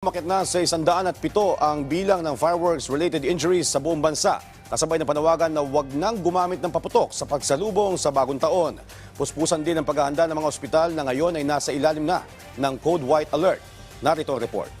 Umakit na sa isandaan at pito ang bilang ng fireworks-related injuries sa buong bansa. Kasabay ng panawagan na huwag nang gumamit ng paputok sa pagsalubong sa bagong taon. Puspusan din ang paghahanda ng mga ospital na ngayon ay nasa ilalim na ng Code White Alert. Narito ang report.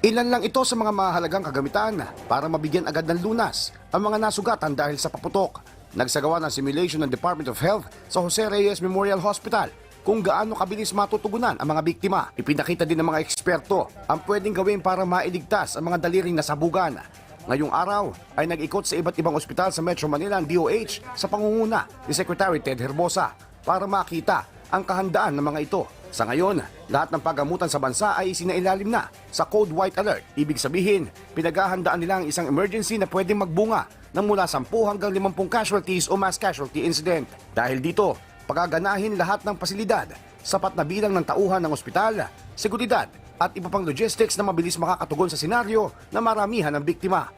Ilan lang ito sa mga mahalagang kagamitan para mabigyan agad ng lunas ang mga nasugatan dahil sa paputok. Nagsagawa ng simulation ng Department of Health sa Jose Reyes Memorial Hospital kung gaano kabilis matutugunan ang mga biktima. Ipinakita din ng mga eksperto ang pwedeng gawin para mailigtas ang mga daliring nasabugan. Ngayong araw ay nag-ikot sa iba't ibang ospital sa Metro Manila ang DOH sa pangunguna ni Secretary Ted Herbosa para makita ang kahandaan ng mga ito. Sa ngayon, lahat ng pagamutan sa bansa ay isinailalim na sa Code White Alert. Ibig sabihin, pinaghahandaan nila ang isang emergency na pwedeng magbunga ng mula 10 hanggang 50 casualties o mass casualty incident. Dahil dito, pagaganahin lahat ng pasilidad, sapat na bilang ng tauhan ng ospital, seguridad at iba pang logistics na mabilis makakatugon sa senaryo na maramihan ng biktima.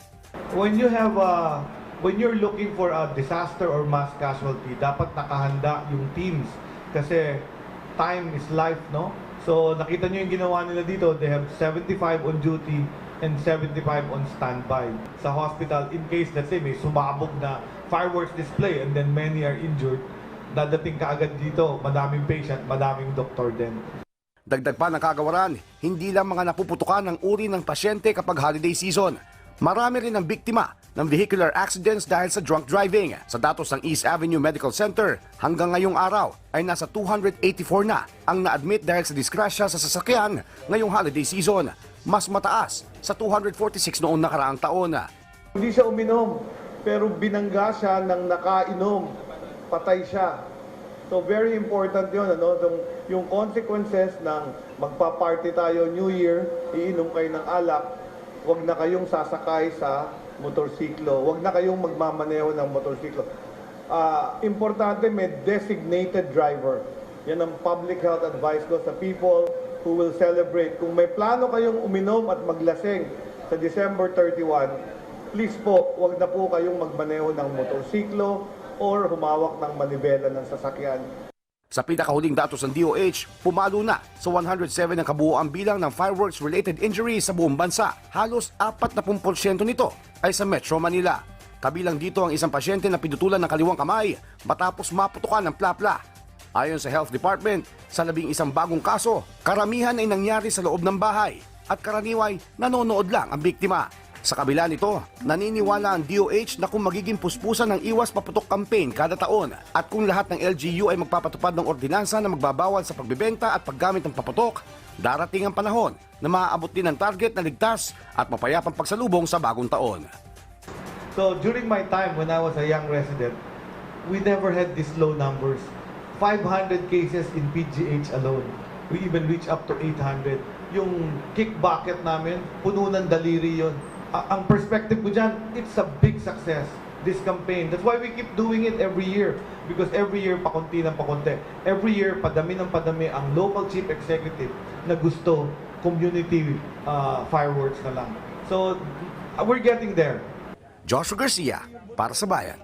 when you have a when you're looking for a disaster or mass casualty, dapat nakahanda yung teams kasi time is life, no? So nakita nyo yung ginawa nila dito, they have 75 on duty and 75 on standby sa hospital in case let's say may sumabog na fireworks display and then many are injured dadating ka agad dito madaming patient madaming doktor din Dagdag pa ng kagawaran, hindi lang mga napuputukan ng uri ng pasyente kapag holiday season. Marami rin ang biktima ng vehicular accidents dahil sa drunk driving. Sa datos ng East Avenue Medical Center, hanggang ngayong araw ay nasa 284 na ang na-admit dahil sa disgrasya sa sasakyan ngayong holiday season. Mas mataas sa 246 noong nakaraang taon. Hindi siya uminom, pero binangga siya ng nakainom. Patay siya. So very important yun, ano? Yung, yung consequences ng magpa-party tayo New Year, iinom kayo ng alak, wag na kayong sasakay sa motorsiklo, wag na kayong magmamaneho ng motorsiklo. Ah, importante may designated driver. Yan ang public health advice ko sa people who will celebrate. Kung may plano kayong uminom at maglasing sa December 31, please po, wag na po kayong magmaneho ng motorsiklo or humawak ng manibela ng sasakyan. Sa pinakahuling datos ng DOH, pumalo na sa 107 ang kabuuan bilang ng fireworks-related injuries sa buong bansa. Halos 40% nito ay sa Metro Manila. Kabilang dito ang isang pasyente na pinutulan ng kaliwang kamay matapos maputukan ng plapla. Ayon sa Health Department, sa labing isang bagong kaso, karamihan ay nangyari sa loob ng bahay at karaniway nanonood lang ang biktima. Sa kabila nito, naniniwala ang DOH na kung magiging puspusan ng iwas paputok campaign kada taon at kung lahat ng LGU ay magpapatupad ng ordinansa na magbabawal sa pagbebenta at paggamit ng paputok, darating ang panahon na maaabot din ang target na ligtas at mapayapang pagsalubong sa bagong taon. So during my time when I was a young resident, we never had these low numbers. 500 cases in PGH alone. We even reach up to 800. Yung kick bucket namin, puno ng daliri yon. Ang perspective ko dyan, it's a big success, this campaign. That's why we keep doing it every year. Because every year, pakunti ng pakunti. Every year, padami ng padami ang local chief executive na gusto community uh, fireworks na lang. So, we're getting there. Joshua Garcia, para sa Bayan.